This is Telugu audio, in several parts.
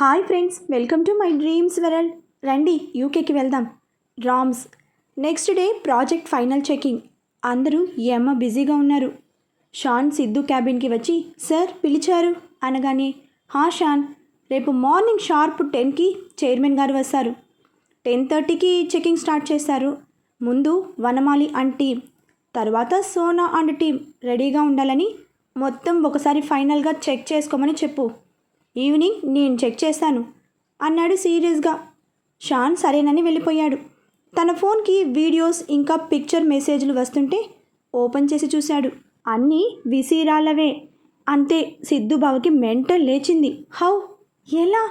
Hi friends welcome to my dreams world. రండి యూకేకి వెళ్దాం. Rams next day project final checking. అందరూ ఈ అమ్మ బిజీగా ఉన్నారు. షాన్ సిద్ధు క్యాబిన్కి వచ్చి సార్ పిలిచారు. అనగానే హా షాన్. రేపు మార్నింగ్ షార్ప్ టెన్కి చైర్మన్ గారు వస్తారు. టెన్ థర్టీకి చెకింగ్ స్టార్ట్ చేస్తారు. ముందు వనమాలి అండ్ టీం తర్వాత సోనా అండ్ టీం రెడీగా ఉండాలని మొత్తం ఒకసారి ఫైనల్గా చెక్ చేసుకోమని చెప్పు. ఈవినింగ్ నేను చెక్ చేస్తాను అన్నాడు సీరియస్గా. షాన్ సరేనని వెళ్ళిపోయాడు. తన ఫోన్కి వీడియోస్ ఇంకా పిక్చర్ మెసేజ్లు వస్తుంటే ఓపెన్ చేసి చూశాడు. అన్నీ విసిరాలవే. అంతే సిద్ధుబావకి మెంటల్ లేచింది. హౌ? ఎలా?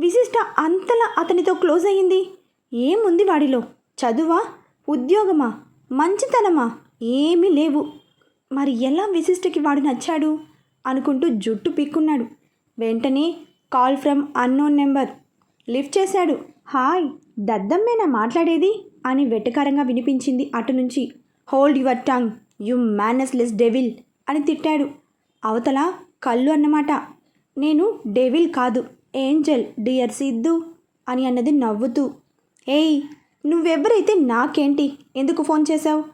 విశిష్ట అంతలా అతనితో క్లోజ్ అయ్యింది? ఏముంది వాడిలో? చదువా? ఉద్యోగమా? మంచితనమా? ఏమీ లేవు. మరి ఎలా విశిష్టకి వాడు నచ్చాడు? అనుకుంటూ జుట్టు పీక్కున్నాడు. వెంటనే call from unknown number. Lift చేశాడు. హాయ్ దద్దమ్మేనా మాట్లాడేది? అని వెటకారంగా వినిపించింది అటు నుంచి. Hold your tongue you mannerless devil అని తిట్టాడు. అవతల కళ్ళు అన్నమాట. నేను డెవిల్ కాదు ఏంజల్ డియర్ సిద్ధు అని అన్నది నవ్వుతూ. ఏయ్ నువ్వెవరైతే నాకేంటి? ఎందుకు ఫోన్ చేశావు?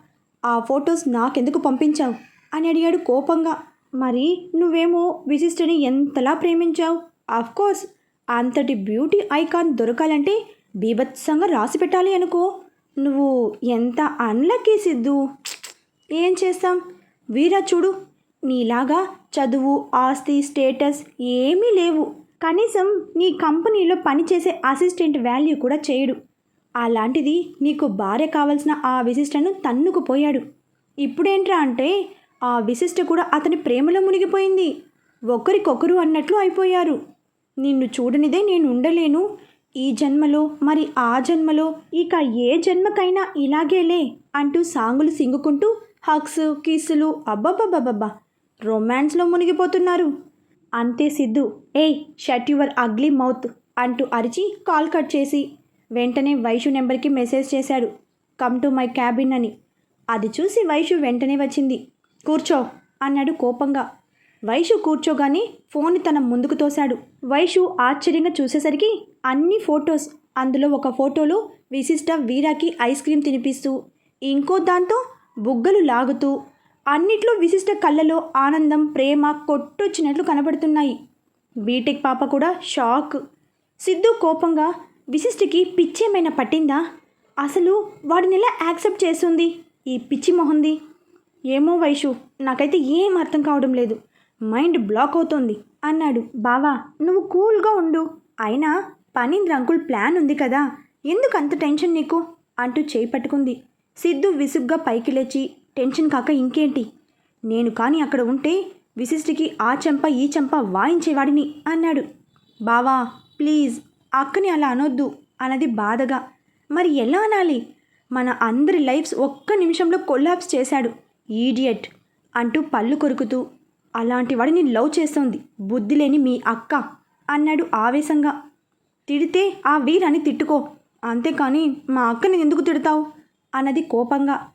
ఆ ఫొటోస్ నాకెందుకు పంపించావు? అని అడిగాడు కోపంగా. మరి నువ్వేమో విశిష్టని ఎంతలా ప్రేమించావు? కోర్స్ అంతటి బ్యూటీ ఐకాన్ దొరకాలంటే బీభత్సంగా రాసి పెట్టాలి అనుకో. నువ్వు ఎంత అన్లక్కీ సిద్ధు? ఏం చేస్తాం? వీరా చూడు నీలాగా చదువు ఆస్తి స్టేటస్ ఏమీ లేవు. కనీసం నీ కంపెనీలో పనిచేసే అసిస్టెంట్ వాల్యూ కూడా చేయడు. అలాంటిది నీకు భార్య కావలసిన ఆ విశిష్టను తన్నుకుపోయాడు. ఇప్పుడేంట్రా అంటే ఆ విశిష్ట కూడా అతని ప్రేమలో మునిగిపోయింది. ఒకరికొకరు అన్నట్లు అయిపోయారు. నిన్ను చూడనిదే నేను ఉండలేను. ఈ జన్మలో మరి ఆ జన్మలో ఇక ఏ జన్మకైనా ఇలాగేలే అంటూ సాంగులు సింగుకుంటూ హక్స్ కిసులు అబ్బబ్బబ్బబ్బబ్బా రొమాన్స్లో మునిగిపోతున్నారు. అంతే సిద్ధు. ఏయ్ షట్ యువర్ అగ్లీ మౌత్ అంటూ అరిచి కాల్ కట్ చేసి వెంటనే వైషు నెంబర్కి మెసేజ్ చేశాడు. కమ్ టు మై క్యాబిన్ అని. అది చూసి వైషు వెంటనే వచ్చింది. కూర్చో అన్నాడు కోపంగా. వైషు కూర్చోగానే ఫోన్ తన ముందుకు తోశాడు. వైషు ఆశ్చర్యంగా చూసేసరికి అన్ని ఫొటోస్ అందులో ఒక ఫోటోలో విశిష్ట వీరాకి ఐస్ క్రీమ్ తినిపిస్తూ ఇంకో దాంతో బుగ్గలు లాగుతూ అన్నిట్లో విశిష్ట కళ్ళలో ఆనందం ప్రేమ కొట్టొచ్చినట్లు కనబడుతున్నాయి. బీటెక్ పాప కూడా షాక్. సిద్ధు కోపంగా విశిష్టకి పిచ్చేమైనా పట్టిందా? అసలు వాడిని ఎలా యాక్సెప్ట్ చేస్తుంది? ఈ పిచ్చి మొహంది. ఏమో వైషు నాకైతే ఏం అర్థం కావడం లేదు. మైండ్ బ్లాక్ అవుతోంది. అన్నాడు. బావా నువ్వు కూల్గా ఉండు. అయినా పనీంద్ర అంకుల్ ప్లాన్ ఉంది కదా. ఎందుకు అంత టెన్షన్ నీకు? అంటూ చేయి పట్టుకుంది. సిద్ధు విసుగ్గా పైకి లేచి టెన్షన్ కాక ఇంకేంటి? నేను కానీ అక్కడ ఉంటే విశిష్టికి ఆ చెంప ఈ చెంప వాయించేవాడిని అన్నాడు. బావా ప్లీజ్ అక్కని అలా అనొద్దు అన్నది బాధగా. మరి ఎలా అనాలి? మన అందరి లైఫ్స్ ఒక్క నిమిషంలో కొల్లాప్స్ చేశాడు. ఈడియట్ అంటూ పళ్ళు కొరుకుతూ అలాంటి వాడిని లవ్ చేస్తోంది బుద్ధి లేని మీ అక్క అన్నాడు ఆవేశంగా. తిడితే ఆ వీరాన్ని తిట్టుకో అంతేకాని మా అక్కని ఎందుకు తిడతావు? అన్నది కోపంగా.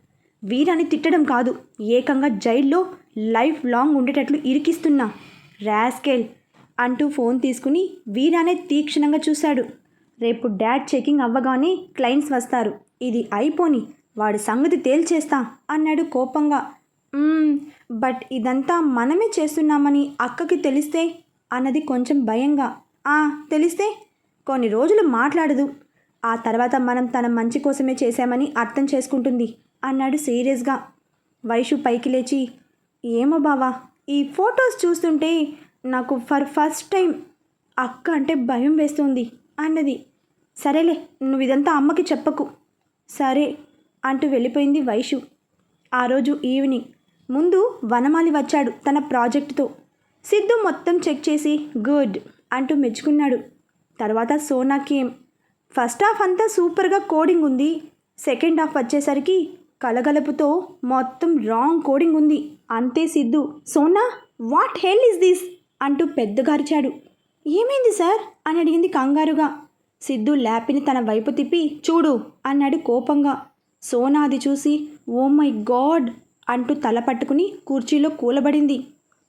వీరాన్ని తిట్టడం కాదు ఏకంగా జైల్లో లైఫ్ లాంగ్ ఉండేటట్లు ఇరికిస్తున్నా ర్యాస్కేల్ అంటూ ఫోన్ తీసుకుని వీరానే తీక్షణంగా చూశాడు. రేపు డాడ్ చెకింగ్ అవ్వగానే క్లయింట్స్ వస్తారు ఇది అయిపోని వాడి సంగతి తేల్చేస్తా అన్నాడు కోపంగా. బట్ ఇదంతా మనమే చేస్తున్నామని అక్కకి తెలిస్తే? అన్నది కొంచెం భయంగా. ఆ తెలిస్తే? కొన్ని రోజులు మాట్లాడదు. ఆ తర్వాత మనం తన మంచి కోసమే చేశామని అర్థం చేసుకుంటుంది అన్నాడు సీరియస్గా. వైషు పైకి లేచి ఏమో బావా ఈ ఫొటోస్ చూస్తుంటే నాకు ఫర్ ఫస్ట్ టైం అక్క అంటే భయం వేస్తుంది అన్నది. సరేలే నువ్వు ఇదంతా అమ్మకి చెప్పకు. సరే అంటూ వెళ్ళిపోయింది వైషు. ఆ రోజు ఈవినింగ్ ముందు వనమాలి వచ్చాడు తన ప్రాజెక్టుతో సిద్ధు మొత్తం చెక్ చేసి గుడ్ అంటూ మెచ్చుకున్నాడు. తర్వాత సోనా కేమ్ ఫస్ట్ హాఫ్ అంతా సూపర్గా కోడింగ్ ఉంది. సెకండ్ హాఫ్ వచ్చేసరికి కలగలుపుతో మొత్తం రాంగ్ కోడింగ్ ఉంది. అంతే Siddhu. Sona what hell is this అంటూ పెద్దగారిచాడు. ఏమైంది సార్? అని అడిగింది కంగారుగా. సిద్ధు ల్యాపిని తన వైపు తిప్పి చూడు అన్నాడు కోపంగా. సోనా అది చూసి ఓ మై గాడ్! అంటూ తల పట్టుకుని కుర్చీలో కూలబడింది.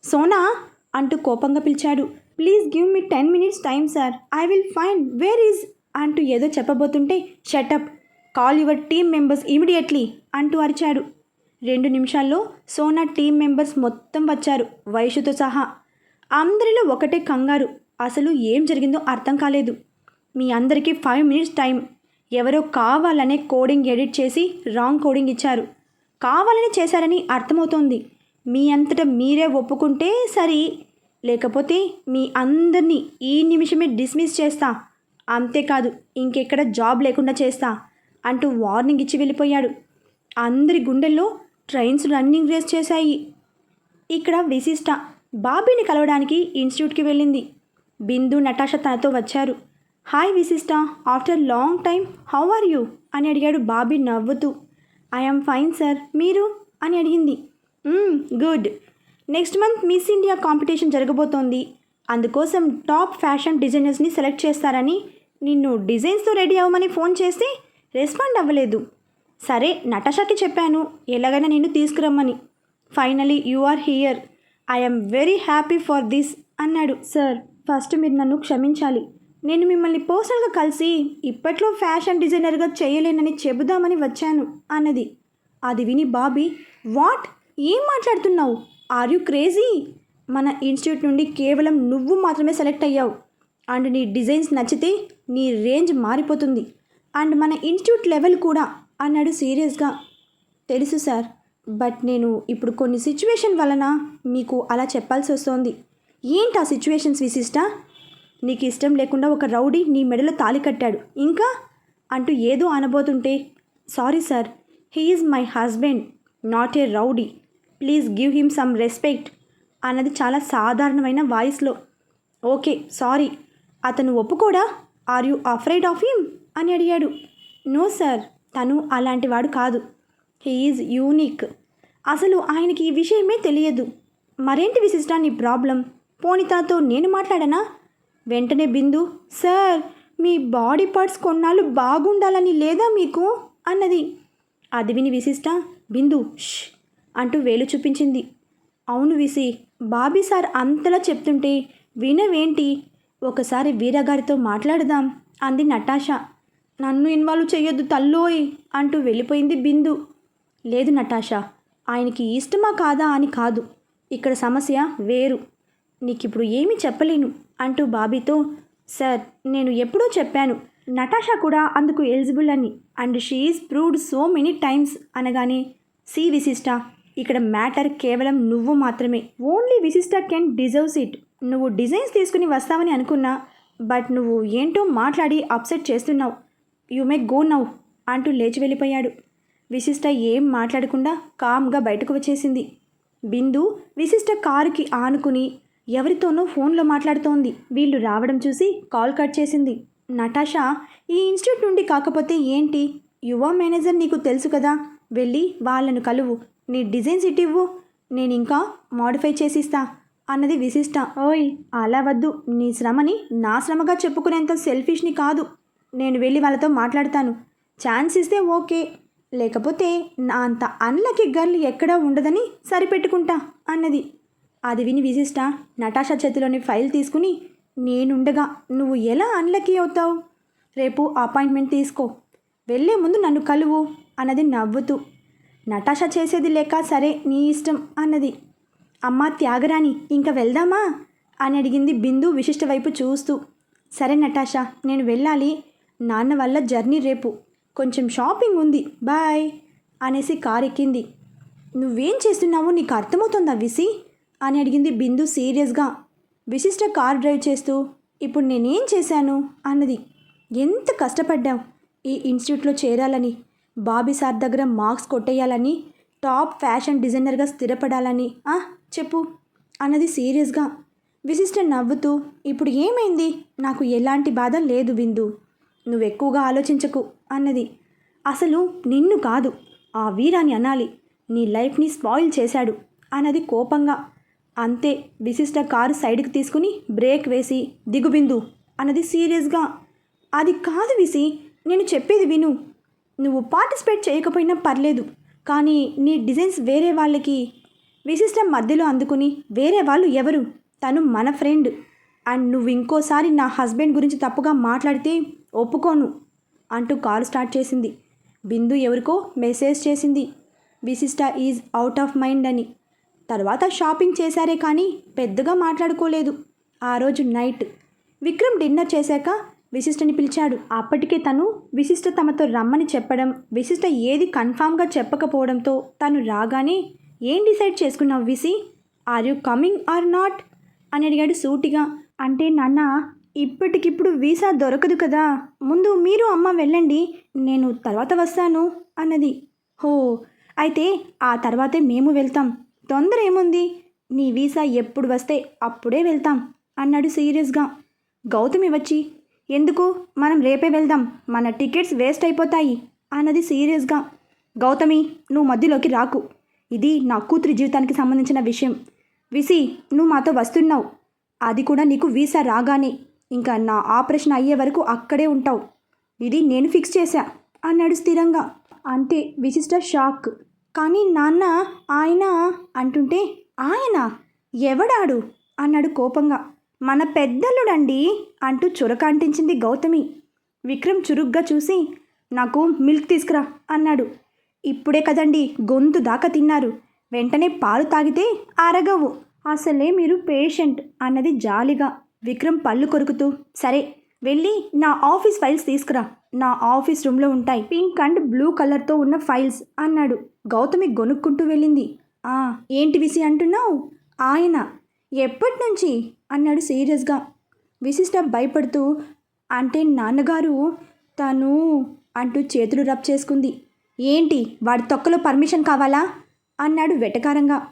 సోనా అంటూ కోపంగా పిలిచాడు please give me ten minutes time sir. I will find where is అంటూ ఏదో చెప్పబోతుంటే shut up call your team members immediately అంటూ అరిచాడు. రెండు నిమిషాల్లో సోనా టీం మెంబర్స్ మొత్తం వచ్చారు వయసుతో సహా. అందరిలో ఒకటే కంగారు. అసలు ఏం జరిగిందో అర్థం కాలేదు. మీ అందరికీ ఫైవ్ మినిట్స్ టైం ఎవరో కావాలనే కోడింగ్ ఎడిట్ చేసి రాంగ్ కోడింగ్ ఇచ్చారు. కావాలని చేశారని అర్థమవుతోంది. మీ అంతటా మీరే ఒప్పుకుంటే సరి. లేకపోతే మీ అందరినీ ఈ నిమిషమే డిస్మిస్ చేస్తా. అంతేకాదు ఇంకెక్కడ జాబ్ లేకుండా చేస్తా అంటూ వార్నింగ్ ఇచ్చి వెళ్ళిపోయాడు. అందరి గుండెల్లో ట్రైన్స్ రన్నింగ్ రేస్ చేశాయి. ఇక్కడ విశిష్ట బాబీని కలవడానికి ఇన్స్టిట్యూట్కి వెళ్ళింది. బిందు నటాష తనతో వచ్చారు. Hi Vishishta after long time how are you అని అడిగాడు బాబీ నవ్వుతూ. ఐఎమ్ ఫైన్ సార్ మీరు? అని అడిగింది. Good next month Miss India competition జరగబోతోంది. అందుకోసం టాప్ ఫ్యాషన్ డిజైనర్స్ని సెలెక్ట్ చేస్తారని నిన్ను డిజైన్స్తో రెడీ అవ్వమని ఫోన్ చేస్తే రెస్పాండ్ అవ్వలేదు. సరే నటాషాకి చెప్పాను. ఎలాగైనా నిన్ను తీసుకురమ్మని. Finally you are here I'm very happy for this అన్నాడు. సార్ ఫస్ట్ మీరు నన్ను క్షమించాలి. నేను మిమ్మల్ని పర్సనల్గా కలిసి ఇప్పట్లో ఫ్యాషన్ డిజైనర్గా చేయలేనని చెబుదామని వచ్చాను అన్నది. అది విని బాబీ వాట్? ఏం మాట్లాడుతున్నావు? ఆర్ యు క్రేజీ మన ఇన్స్టిట్యూట్ నుండి కేవలం నువ్వు మాత్రమే సెలెక్ట్ అయ్యావు. అండ్ నీ డిజైన్స్ నచ్చితే నీ రేంజ్ మారిపోతుంది. అండ్ మన ఇన్స్టిట్యూట్ లెవెల్ కూడా అన్నాడు సీరియస్గా. తెలుసు సార్ బట్ నేను ఇప్పుడు కొన్ని సిచ్యువేషన్ వలన మీకు అలా చెప్పాల్సి వస్తోంది. ఏంటి ఆ సిచ్యువేషన్స్ విశిష్ట నీకు ఇష్టం లేకుండా ఒక రౌడీ నీ మెడలో తాళి కట్టాడు. ఇంకా? అంటూ ఏదో అనబోతుంటే sorry sir he is my husband not a rowdy. Please give him some respect అన్నది చాలా సాధారణమైన వాయిస్లో. Okay sorry. అతను ఒప్పుకోడా? Are you afraid of him? అని అడిగాడు. నో సార్ తను అలాంటి వాడు కాదు. He is unique. అసలు ఆయనకి ఈ విషయమే తెలియదు. మరేంటి విశిష్ట నీ ప్రాబ్లం? పోనీతాతో నేను మాట్లాడనా? వెంటనే బిందు సార్ మీ బాడీ పార్ట్స్ కొన్నాళ్ళు బాగుండాలని లేదా మీకు? అన్నది. అది విని విశిష్ట బిందు ష్ అంటూ వేలు చూపించింది. అవును విసి బాబీ సార్ అంతలా చెప్తుంటే వినవేంటి? ఒకసారి వీరగారితో మాట్లాడదాం అంది నటాష. నన్ను ఇన్వాల్వ్ చేయొద్దు తల్లోయ్ అంటూ వెళ్ళిపోయింది బిందు. లేదు నటాష ఆయనకి ఇష్టమా కాదా అని కాదు ఇక్కడ సమస్య వేరు. నీకిప్పుడు ఏమీ చెప్పలేను. అంటూ బాబీతో సార్ నేను ఎప్పుడూ చెప్పాను నటాషా కూడా అందుకు ఎలిజిబుల్ అని. And she is proved so many times అనగానే సి విశిష్ట ఇక్కడ మ్యాటర్ కేవలం నువ్వు మాత్రమే. Only Vishishta can deserves it. నువ్వు డిజైన్స్ తీసుకుని వస్తావని అనుకున్నా బట్ నువ్వు ఏంటో మాట్లాడి అప్సెట్ చేస్తున్నావు. యు మే గో నౌ అంటూ లేచి వెళ్ళిపోయాడు. విశిష్ట ఏం మాట్లాడకుండా కామ్గా బయటకు వచ్చేసింది. బిందు విశిష్ట కారుకి ఆనుకుని ఎవరితోనో ఫోన్లో మాట్లాడుతోంది. వీళ్ళు రావడం చూసి కాల్ కట్ చేసింది. నటాషా ఈ ఇన్స్టిట్యూట్ నుండి కాకపోతే ఏంటి? యువ మేనేజర్ నీకు తెలుసు కదా. వెళ్ళి వాళ్ళను కలువు. నీ డిజైన్స్ ఇటివ్వు. నేను ఇంకా మాడిఫై చేసిస్తా అన్నది విశిష్ట. ఓయ్ అలా వద్దు. నీ శ్రమని నా శ్రమగా చెప్పుకునేంత సెల్ఫిష్ని కాదు. నేను వెళ్ళి వాళ్ళతో మాట్లాడతాను. ఛాన్స్ ఇస్తే ఓకే. లేకపోతే నా అంత అన్లకి గర్ల్ ఎక్కడా ఉండదని సరిపెట్టుకుంటా అన్నది. అది విని విశిష్ట నటాషా చేతిలోని ఫైల్ తీసుకుని నేనుండగా నువ్వు ఎలా అన్లకీ అవుతావు? రేపు అపాయింట్మెంట్ తీసుకో. వెళ్ళే ముందు నన్ను కలువు అన్నది నవ్వుతూ. నటాషా చేసేది లేక సరే నీ ఇష్టం అన్నది. అమ్మ త్యాగరాణి ఇంకా వెళ్దామా? అని అడిగింది బిందు విశిష్ట వైపు చూస్తూ. సరే నటాషా నేను వెళ్ళాలి. నాన్న వల్ల జర్నీ రేపు. కొంచెం షాపింగ్ ఉంది. బాయ్ అనేసి కారు ఎక్కింది నువ్వేం చేస్తున్నావో నీకు అర్థమవుతుందా విసి? అని అడిగింది బిందు సీరియస్గా. విశిష్ట కార్ డ్రైవ్ చేస్తూ ఇప్పుడు నేనేం చేశాను? అన్నది. ఎంత కష్టపడ్డావు ఈ ఇన్స్టిట్యూట్లో చేరాలని బాబీ సార్ దగ్గర మార్క్స్ కొట్టేయాలని టాప్ ఫ్యాషన్ డిజైనర్గా స్థిరపడాలని ఆ చెప్పు అన్నది సీరియస్గా. విశిష్ట నవ్వుతూ ఇప్పుడు ఏమైంది? నాకు ఎలాంటి బాధ లేదు బిందు. నువ్వు ఎక్కువగా ఆలోచించకు అన్నది. అసలు నిన్ను కాదు ఆ వీరాని అనాలి. నీ లైఫ్ని స్పాయిల్ చేశాడు అన్నది కోపంగా. అంతే. విశిష్ట కారు సైడ్కి తీసుకుని బ్రేక్ వేసి దిగుబిందు అన్నది సీరియస్గా. అది కాదు విసి నేను చెప్పేది విను. నువ్వు పార్టిసిపేట్ చేయకపోయినా పర్లేదు కానీ నీ డిజైన్స్ వేరే వాళ్ళకి. విశిష్ట మధ్యలో అందుకుని వేరే వాళ్ళు ఎవరు? తను మన ఫ్రెండ్. అండ్ నువ్వు ఇంకోసారి నా హస్బెండ్ గురించి తప్పుగా మాట్లాడితే ఒప్పుకోను అంటూ కారు స్టార్ట్ చేసింది. బిందు ఎవరికో మెసేజ్ చేసింది. విశిష్ట ఈజ్ అవుట్ ఆఫ్ మైండ్ అని. తర్వాత షాపింగ్ చేశారే కానీ పెద్దగా మాట్లాడుకోలేదు. ఆ రోజు నైట్ విక్రమ్ డిన్నర్ చేశాక విశిష్టని పిలిచాడు. అప్పటికే తను విశిష్ట తమతో రమ్మని చెప్పడం విశిష్ట ఏది కన్ఫామ్గా చెప్పకపోవడంతో తను రాగానే ఏం డిసైడ్ చేసుకున్నావు VC? Are you coming or not? అని అడిగాడు సూటిగా. అంటే నాన్న ఇప్పటికిప్పుడు వీసా దొరకదు కదా. ముందు మీరు అమ్మ వెళ్ళండి నేను తర్వాత వస్తాను అన్నది. హో అయితే ఆ తర్వాతే మేము వెళ్తాం. తొందర ఏముంది? నీ వీసా ఎప్పుడు వస్తే అప్పుడే వెళ్తాం అన్నాడు సీరియస్గా. గౌతమి వచ్చి ఎందుకు? మనం రేపే వెళ్దాం మన టికెట్స్ వేస్ట్ అయిపోతాయి అన్నది సీరియస్గా. గౌతమి నువ్వు మధ్యలోకి రాకు. ఇది నా కూతురి జీవితానికి సంబంధించిన విషయం. విసి నువ్వు మాతో వస్తున్నావు. అది కూడా నీకు వీసా రాగానే. ఇంకా నా ఆపరేషన్ అయ్యే వరకు అక్కడే ఉంటావు. ఇది నేను ఫిక్స్ చేశా అన్నాడు స్థిరంగా. అంతే విశిష్ట షాక్. కానీ నాన్న ఆయన అంటుంటే ఆయన? ఎవడాడు? అన్నాడు కోపంగా. మన పెద్దల్లుడండి అంటూ చురక అంటించింది గౌతమి. విక్రమ్ చురుగ్గా చూసి నాకు మిల్క్ తీసుకురా అన్నాడు. ఇప్పుడే కదండి గొంతు దాకా తిన్నారు. వెంటనే పాలు తాగితే అరగవు. అసలే మీరు పేషెంట్ అన్నది జాలిగా విక్రమ్ పళ్ళు కొరుకుతూ సరే వెళ్ళి నా ఆఫీస్ ఫైల్స్ తీసుకురా. నా ఆఫీస్ రూమ్లో ఉంటాయి. పింక్ అండ్ బ్లూ కలర్తో ఉన్న ఫైల్స్ అన్నాడు. గౌతమి గొనుక్కుంటూ వెళ్ళింది. ఆ ఏంటి విసి అంటున్నావు? ఆయన ఎప్పటి నుంచి అన్నాడు సీరియస్గా. విశిష్ట భయపడుతూ అంటే నాన్నగారు తను అంటూ చేతులు రబ్ చేసుకుంది. ఏంటి వాడి తొక్కలో పర్మిషన్ కావాలా? అన్నాడు వెటకారంగా.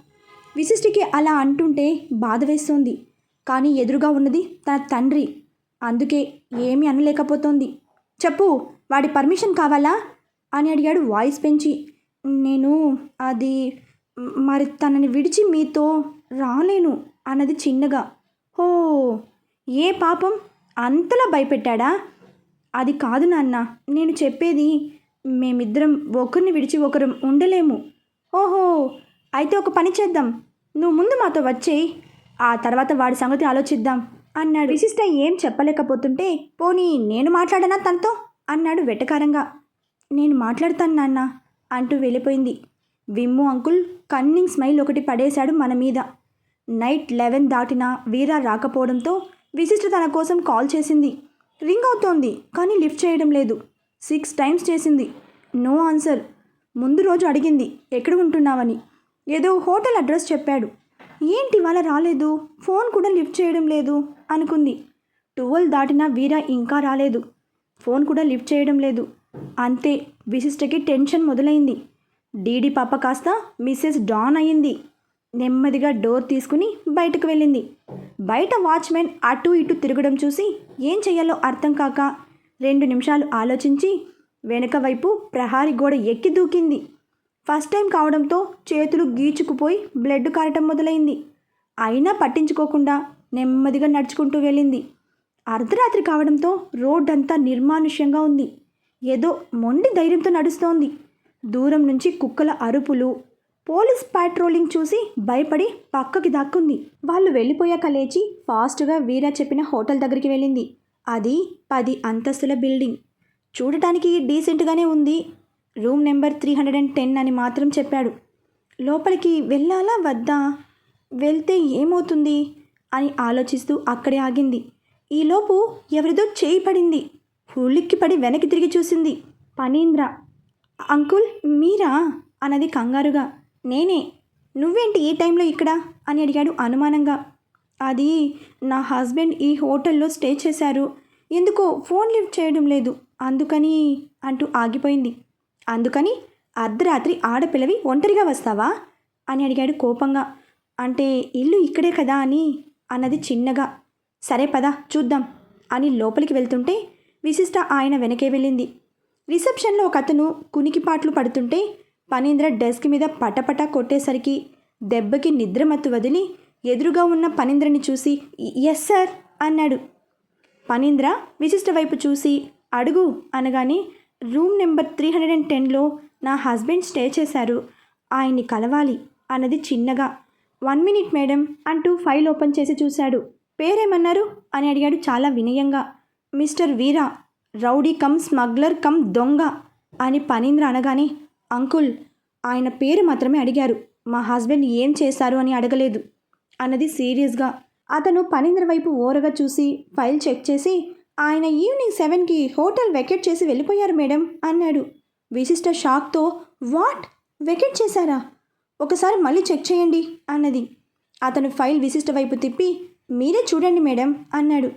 విశిష్టికి అలా అంటుంటే బాధ వేస్తోంది. కానీ ఎదురుగా ఉన్నది తన తండ్రి. అందుకే ఏమీ అనలేకపోతోంది. చెప్పు వాడి పర్మిషన్ కావాలా? అని అడిగాడు వాయిస్ పెంచి. నేను అది మరి తనని విడిచి మీతో రాలేను అన్నది చిన్నగా. హో ఏ పాపం? అంతలా భయపెట్టాడా? అది కాదు నాన్న నేను చెప్పేది మేమిద్దరం ఒకరిని విడిచి ఒకరం ఉండలేము. ఓహో అయితే ఒక పని చేద్దాం. నువ్వు ముందు మాతో వచ్చేయి. ఆ తర్వాత వాడి సంగతి ఆలోచిద్దాం అన్నాడు. విశిష్ట ఏం చెప్పలేకపోతుంటే పోనీ నేను మాట్లాడనా తనతో? అన్నాడు వెటకారంగా. నేను మాట్లాడతాను నాన్న. అంటూ వెళ్ళిపోయింది. విమ్ము అంకుల్ కన్నింగ్ స్మైల్ ఒకటి పడేశాడు మన మీద. నైట్ లెవెన్ దాటినా వీరా రాకపోవడంతో విశిష్ట తన కోసం కాల్ చేసింది. రింగ్ అవుతోంది కానీ లిఫ్ట్ చేయడం లేదు. సిక్స్ టైమ్స్ చేసింది. No answer. ముందు రోజు అడిగింది ఎక్కడ ఉంటున్నావని. ఏదో హోటల్ అడ్రస్ చెప్పాడు. ఏంటి ఇవాళ రాలేదు? ఫోన్ కూడా లిఫ్ట్ చేయడం లేదు అనుకుంది. ట్వెల్వ్ దాటినా వీరా ఇంకా రాలేదు. ఫోన్ కూడా లిఫ్ట్ చేయడం లేదు. అంతే విశిష్టకి టెన్షన్ మొదలైంది. డీడీ పాప కాస్త మిస్సెస్ డాన్ అయింది. నెమ్మదిగా డోర్ తీసుకుని బయటకు వెళ్ళింది. బయట వాచ్మెన్ అటు ఇటు తిరగడం చూసి ఏం చేయాలో అర్థం కాక రెండు నిమిషాలు ఆలోచించి వెనుక వైపు ప్రహారి గోడ ఎక్కి దూకింది. ఫస్ట్ టైం కావడంతో చేతులు గీచుకుపోయి బ్లడ్ కారటం మొదలైంది. అయినా పట్టించుకోకుండా నెమ్మదిగా నడుచుకుంటూ వెళ్ళింది. అర్ధరాత్రి కావడంతో రోడ్డంతా నిర్మానుష్యంగా ఉంది. ఏదో మొండి ధైర్యంతో నడుస్తోంది. దూరం నుంచి కుక్కల అరుపులు పోలీస్ పాట్రోలింగ్ చూసి భయపడి పక్కకి దాక్కుంది. వాళ్ళు వెళ్ళిపోయాక లేచి ఫాస్ట్గా వీరా చెప్పిన హోటల్ దగ్గరికి వెళ్ళింది. అది పది అంతస్తుల బిల్డింగ్ చూడటానికి డీసెంట్గానే ఉంది. Room number three hundred and ten అని మాత్రం చెప్పాడు. లోపలికి వెళ్ళాలా వద్దా? వెళ్తే ఏమవుతుంది? అని ఆలోచిస్తూ అక్కడే ఆగింది. ఈలోపు ఎవరిదో చేయి పడింది. ఉలిక్కిపడి వెనక్కి తిరిగి చూసింది పనీంద్ర. అంకుల్ మీరా? అన్నది కంగారుగా. నేనే. నువ్వేంటి ఈ టైంలో ఇక్కడ? అని అడిగాడు అనుమానంగా. అది నా హస్బెండ్ ఈ హోటల్లో స్టే చేశారు. ఎందుకో ఫోన్ లిఫ్ట్ చేయడం లేదు. అందుకని అంటూ ఆగిపోయింది. అందుకని అర్ధరాత్రి ఆడపిల్లవి ఒంటరిగా వస్తావా? అని అడిగాడు కోపంగా. అంటే ఇల్లు ఇక్కడే కదా అని అన్నది చిన్నగా. సరే పదా చూద్దాం అని లోపలికి వెళ్తుంటే విశిష్ట ఆయన వెనకే వెళ్ళింది. రిసెప్షన్లో ఒక అతను కునికిపాట్లు పడుతుంటే పనీంద్ర డెస్క్ మీద పటపట కొట్టేసరికి దెబ్బకి నిద్రమత్తు వదిలి ఎదురుగా ఉన్న పనీంద్రని చూసి ఎస్ సార్ అన్నాడు. పనీంద్ర విశిష్ట వైపు చూసి అడుగు అనగానే room number three hundred and టెన్లో నా హస్బెండ్ స్టే చేశారు. ఆయన్ని కలవాలి అన్నది చిన్నగా. వన్ మినిట్ మేడం అంటూ ఫైల్ ఓపెన్ చేసి చూశాడు. పేరేమన్నారు? అని అడిగాడు చాలా వినయంగా. Mister Veera rowdy cum smuggler cum దొంగ అని పనీంద్ర అనగానే అంకుల్ ఆయన పేరు మాత్రమే అడిగారు. మా హస్బెండ్ ఏం చేశారు అని అడగలేదు అన్నది సీరియస్గా. అతను పనీంద్ర వైపు ఓరగా చూసి ఫైల్ చెక్ చేసి ఆయన ఈవినింగ్ సెవెన్కి హోటల్ వెకెట్ చేసి వెళ్ళిపోయారు మేడం అన్నాడు. విశిష్ట షాక్తో వాట్? వెకెట్ చేశారా? ఒకసారి మళ్ళీ చెక్ చేయండి అన్నది. అతను ఫైల్ విశిష్ట వైపు తిప్పి మీరే చూడండి మేడం అన్నాడు.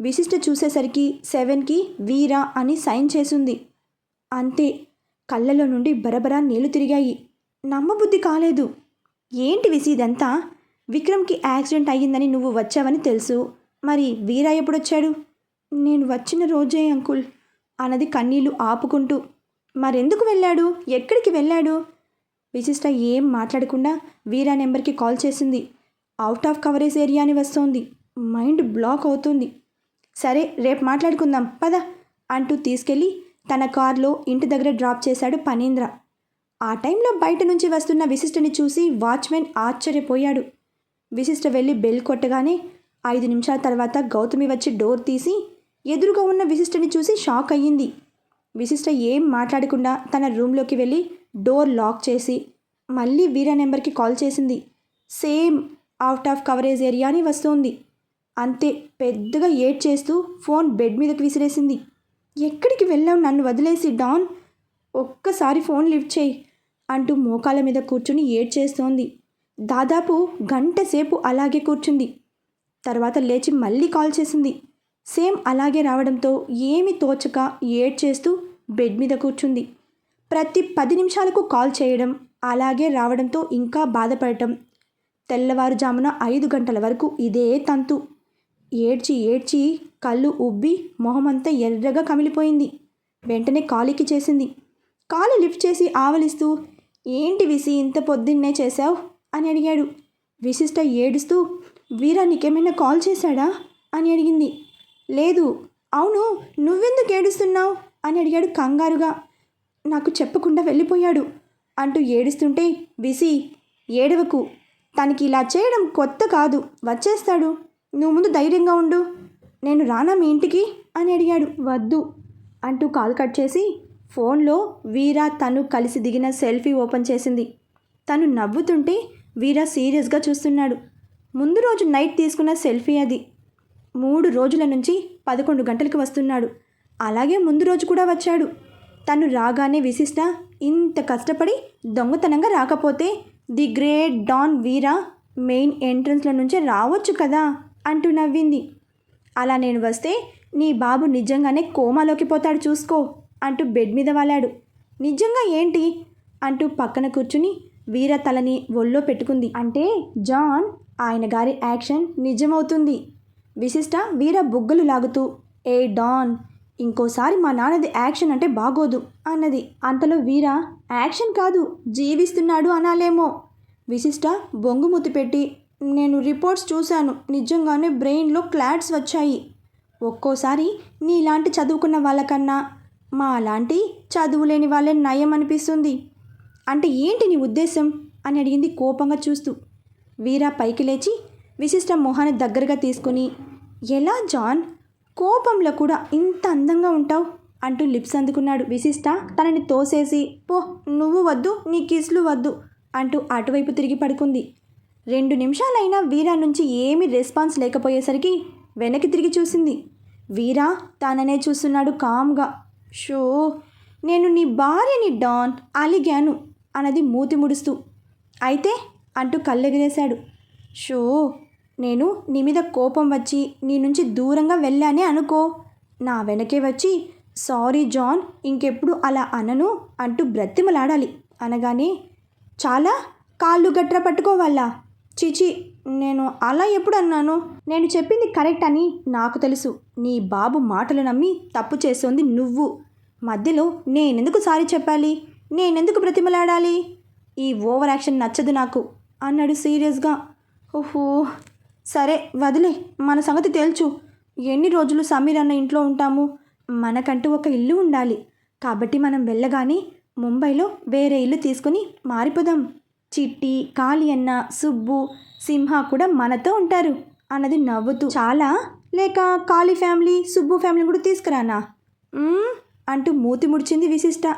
విశిష్ట చూసేసరికి సెవెన్కి వీరా అని సైన్ చేసింది. అంతే కళ్ళలో నుండి బరబరా నీళ్ళు తిరిగాయి. నమ్మబుద్ధి కాలేదు. ఏంటి విసి ఇదంతా? విక్రమ్కి యాక్సిడెంట్ అయ్యిందని నువ్వు వచ్చావని తెలుసు. మరి వీరా ఎప్పుడొచ్చాడు? నేను వచ్చిన రోజే అంకుల్ అన్నది కన్నీళ్ళు ఆపుకుంటూ. మరెందుకు వెళ్ళాడు? ఎక్కడికి వెళ్ళాడు? విశిష్ట ఏం మాట్లాడకుండా వీరా నెంబర్కి కాల్ చేసింది. అవుట్ ఆఫ్ కవరేజ్ ఏరియా అని వస్తోంది. మైండ్ బ్లాక్ అవుతుంది. సరే రేపు మాట్లాడుకుందాం. పద అంటూ తీసుకెళ్ళి తన కారులో ఇంటి దగ్గర డ్రాప్ చేశాడు పనీంద్ర. ఆ టైంలో బయట నుంచి వస్తున్న విశిష్టని చూసి వాచ్మెన్ ఆశ్చర్యపోయాడు. విశిష్ట వెళ్ళి బెల్ కొట్టగానే ఐదు నిమిషాల తర్వాత గౌతమి వచ్చి డోర్ తీసి ఎదురుగా ఉన్న విశిష్టని చూసి షాక్ అయ్యింది. విశిష్ట ఏం మాట్లాడకుండా తన రూమ్లోకి వెళ్ళి డోర్ లాక్ చేసి మళ్ళీ వీరా నెంబర్కి కాల్ చేసింది. Same out of coverage area అని వస్తుంది. అంతే పెద్దగా ఏడ్ చేస్తూ ఫోన్ బెడ్ మీదకి విసిరేసింది. ఎక్కడికి వెళ్ళావు నన్ను వదిలేసి డాన్? ఒక్కసారి ఫోన్ లిఫ్ట్ చేయి అంటూ మోకాల మీద కూర్చుని ఏడ్ చేస్తోంది దాదాపు గంట సేపు అలాగే కూర్చుంది. తర్వాత లేచి మళ్ళీ కాల్ చేసింది. సేమ్ అలాగే రావడంతో ఏమి తోచక ఏడ్ చేస్తూ బెడ్ మీద కూర్చుంది. ప్రతి పది నిమిషాలకు కాల్ చేయడం అలాగే రావడంతో ఇంకా బాధపడటం తెల్లవారుజామున ఐదు గంటల వరకు ఇదే తంతు. ఏడ్చి ఏడ్చి కళ్ళు ఉబ్బి మొహమంతా ఎర్రగా కమిలిపోయింది. వెంటనే కాలికి చేసింది. కాలు లిఫ్ట్ చేసి ఆవలిస్తూ ఏంటి విసి ఇంత పొద్దున్నే చేశావు? అని అడిగాడు. విశిష్ట ఏడుస్తూ వీరా నీకేమైనా కాల్ చేశాడా? అని అడిగింది. లేదు. అవును నువ్వెందుకు ఏడుస్తున్నావు? అని అడిగాడు కంగారుగా. నాకు చెప్పకుండా వెళ్ళిపోయాడు. అంటూ ఏడుస్తుంటే విసి ఏడవకు. తనకి ఇలా చేయడం కొత్త కాదు. వచ్చేస్తాడు. నువ్వు ముందు ధైర్యంగా ఉండు. నేను రానా మీ ఇంటికి? అని అడిగాడు. వద్దు అంటూ కాల్ కట్ చేసి ఫోన్లో వీరా తను కలిసి దిగిన సెల్ఫీ ఓపెన్ చేసింది. తను నవ్వుతుంటే వీరా సీరియస్గా చూస్తున్నాడు. ముందు రోజు నైట్ తీసుకున్న సెల్ఫీ అది. మూడు రోజుల నుంచి పదకొండు గంటలకు వస్తున్నాడు. అలాగే ముందు రోజు కూడా వచ్చాడు. తను రాగానే విశిష్ట ఇంత కష్టపడి దొంగతనంగా రాకపోతే the great don Veera main ఎంట్రన్స్లో నుంచే రావచ్చు కదా? అంటూ నవ్వింది. అలా నేను వస్తే నీ బాబు నిజంగానే కోమాలోకి పోతాడు చూసుకో అంటూ బెడ్ మీద వాలాడు. నిజంగా ఏంటి? అంటూ పక్కన కూర్చుని వీర తలని ఒళ్ళో పెట్టుకుంది. అంటే జాన్ ఆయన గారి యాక్షన్ నిజమవుతుంది. విశిష్ట వీర బుగ్గలు లాగుతూ ఏ డాన్ ఇంకోసారి మా నాన్నది యాక్షన్ అంటే బాగోదు అన్నది. అంతలో వీర యాక్షన్ కాదు జీవిస్తున్నాడు అనాలేమో. విశిష్ట బొంగుమూతి పెట్టి నేను రిపోర్ట్స్ చూశాను. నిజంగానే బ్రెయిన్లో క్లాట్స్ వచ్చాయి. ఒక్కోసారి నీలాంటి చదువుకున్న వాళ్ళకన్నా మా లాంటి చదువు లేని వాళ్ళే నయం అనిపిస్తుంది. అంటే ఏంటి నీ ఉద్దేశం? అని అడిగింది కోపంగా చూస్తూ. వీరా పైకి లేచి విశిష్ట మొహాన్ని దగ్గరగా తీసుకుని ఎలా జాన్? కోపంలో కూడా ఇంత అందంగా ఉంటావు? అంటూ లిప్స్ అందుకున్నాడు విశిష్ట. తనని తోసేసి పో నువ్వు వద్దు నీ కిస్లు వద్దు అంటూ అటువైపు తిరిగి పడుకుంది. రెండు నిమిషాలైనా వీరా నుంచి ఏమీ రెస్పాన్స్ లేకపోయేసరికి వెనక్కి తిరిగి చూసింది. వీరా తాననే చూస్తున్నాడు కామ్గా. షో నేను నీ భార్యని డాన్ అలిగాను అన్నది మూతి ముడుస్తూ. అయితే అంటూ కళ్ళెగిరేశాడు. షో నేను నీ మీద కోపం వచ్చి నీ నుంచి దూరంగా వెళ్ళానే అనుకో. నా వెనకే వచ్చి సారీ జాన్ ఇంకెప్పుడు అలా అనను అంటూ బ్రతిమలాడాలి అనగానే చాలా కాళ్ళు గట్ర పట్టుకోవాలా? చిచి నేను అలా ఎప్పుడు అన్నాను? నేను చెప్పింది కరెక్ట్ అని నాకు తెలుసు. నీ బాబు మాటలు నమ్మి తప్పు చేస్తుంది నువ్వు. మధ్యలో నేనెందుకు సారీ చెప్పాలి? నేనెందుకు బ్రతిమలాడాలి? ఈ ఓవర్ యాక్షన్ నచ్చదు నాకు అన్నాడు సీరియస్గా. ఓహో సరే వదిలే మన సంగతి తేల్చు. ఎన్ని రోజులు సమీర్ అన్న ఇంట్లో ఉంటాము? మనకంటూ ఒక ఇల్లు ఉండాలి. కాబట్టి మనం వెళ్ళగానే ముంబైలో వేరే ఇల్లు తీసుకొని మారిపోదాం. చిట్టి కాళీ అన్న సుబ్బు సింహ కూడా మనతో ఉంటారు అన్నది నవ్వుతూ చాలా? లేక కాళీ ఫ్యామిలీ సుబ్బు ఫ్యామిలీ కూడా తీసుకురానా? అంటూ మూతి ముడిచింది విశిష్ట.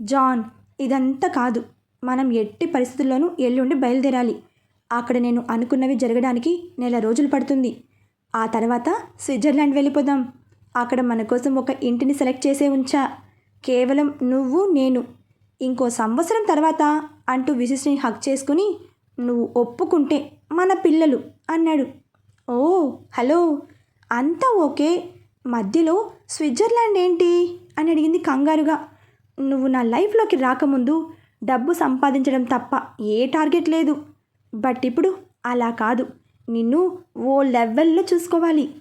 జాన్ ఇదంతా కాదు. మనం ఎట్టి పరిస్థితుల్లోనూ ఎల్లుండి బయలుదేరాలి. అక్కడ నేను అనుకున్నవి జరగడానికి నెల రోజులు పడుతుంది. ఆ తర్వాత స్విట్జర్లాండ్ వెళ్ళిపోదాం. అక్కడ మన కోసం ఒక ఇంటిని సెలెక్ట్ చేసే ఉంచా. కేవలం నువ్వు నేను. ఇంకో సంవత్సరం తర్వాత అంటూ విశిష్ని హక్ చేసుకుని నువ్వు ఒప్పుకుంటే మన పిల్లలు అన్నాడు. ఓ హలో అంతా ఓకే. మధ్యలో స్విట్జర్లాండ్ ఏంటి? అని అడిగింది కంగారుగా. నువ్వు నా లైఫ్లోకి రాకముందు డబ్బు సంపాదించడం తప్ప ఏ టార్గెట్ లేదు. బట్ ఇప్పుడు అలా కాదు. నిన్ను ఓ లెవెల్లో చూసుకోవాలి.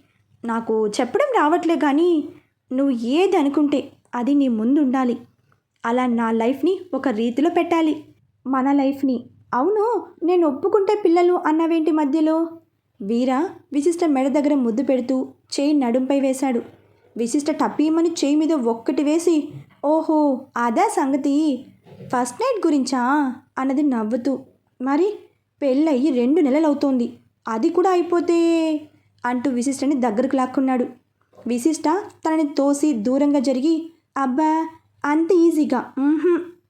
నాకు చెప్పడం రావట్లే కానీ నువ్వు ఏది అనుకుంటే అది నీ ముందు ఉండాలి అలా నా లైఫ్ని ఒక రీతిలో పెట్టాలి. మన లైఫ్ని. అవును నేను ఒప్పుకుంటే పిల్లలు అన్నవేంటి మధ్యలో? వీర విశిష్ట మెడ దగ్గర ముద్దు పెడుతూ చేయి నడుంపై వేశాడు. విశిష్ట టప్పీమని చేయి మీద ఒక్కటి వేసి ఓహో అదా సంగతి? ఫస్ట్ నైట్ గురించా? అన్నది నవ్వుతూ. మరి పెళ్ళయి రెండు నెలలు అవుతోంది అది కూడా అయిపోతే? అంటూ విశిష్టని దగ్గరకు లాక్కున్నాడు. విశిష్ట తనని తోసి దూరంగా జరిగి అబ్బా అంత ఈజీగా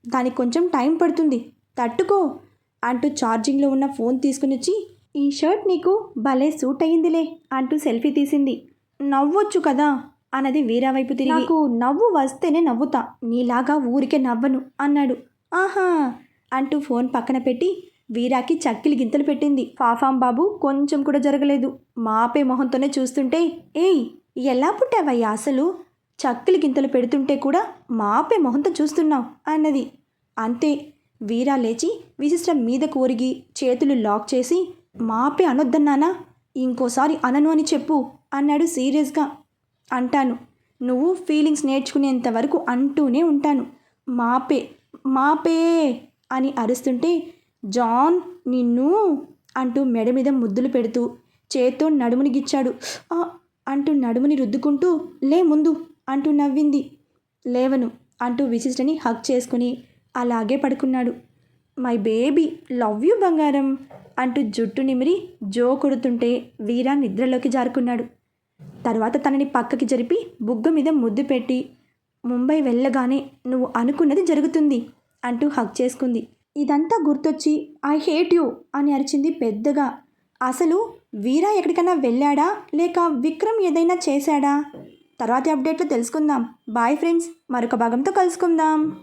దానికి కొంచెం టైం పడుతుంది. తట్టుకో అంటూ ఛార్జింగ్లో ఉన్న ఫోన్ తీసుకుని వచ్చి ఈ షర్ట్ నీకు భలే సూట్ అయ్యిందిలే అంటూ సెల్ఫీ తీసింది. నవ్వొచ్చు కదా అన్నది వీరా వైపు తిరిగి. నాకు నవ్వు వస్తేనే నవ్వుతా నీలాగా ఊరికే నవ్వను అన్నాడు. ఆహా అంటూ ఫోన్ పక్కన పెట్టి వీరాకి చక్కిలి గింతలు పెట్టింది. ఫాఫాం బాబు కొంచెం కూడా జరగలేదు. మాపే మొహంతోనే చూస్తుంటే ఏయ్ ఎలా పుట్టావయ్యా అసలు? చక్కిలి గింతలు పెడుతుంటే కూడా మాపే మొహంతో చూస్తున్నావు అన్నది. అంతే వీరా లేచి విశిష్ట మీదకు ఒరిగి చేతులు లాక్ చేసి మాపే అనొద్దన్నానా ఇంకోసారి అనను అని చెప్పు అన్నాడు సీరియస్గా. అంటాను. నువ్వు ఫీలింగ్స్ నేర్చుకునేంత వరకు అంటూనే ఉంటాను. మాపే మాపే అని అరుస్తుంటే జాన్ నిన్ను అంటూ మెడ మీద ముద్దులు పెడుతూ చేత్తో నడుముని గిచ్చాడు. "ఆ" అంటూ నడుముని రుద్దుకుంటూ లే ముందు అంటూ నవ్వింది. లేవను అంటూ విశిష్టని హక్ చేసుకుని అలాగే పడుకున్నాడు. మై బేబీ లవ్ యూ బంగారం అంటూ జుట్టు నిమిరి జో కొడుతుంటే వీరా నిద్రలోకి జారుకున్నాడు. తర్వాత తనని పక్కకి జరిపి బుగ్గ మీద ముద్దు పెట్టి ముంబై వెళ్ళగానే నువ్వు అనుకున్నది జరుగుతుంది అంటూ హక్ చేసుకుంది. ఇదంతా గుర్తొచ్చి ఐ హేట్ యూ అని అరిచింది పెద్దగా. అసలు వీరా ఎక్కడికైనా వెళ్ళాడా? లేక విక్రమ్ ఏదైనా చేశాడా? తర్వాతి అప్డేట్లో తెలుసుకుందాం. బాయ్ ఫ్రెండ్స్ మరొక భాగంతో కలుసుకుందాం.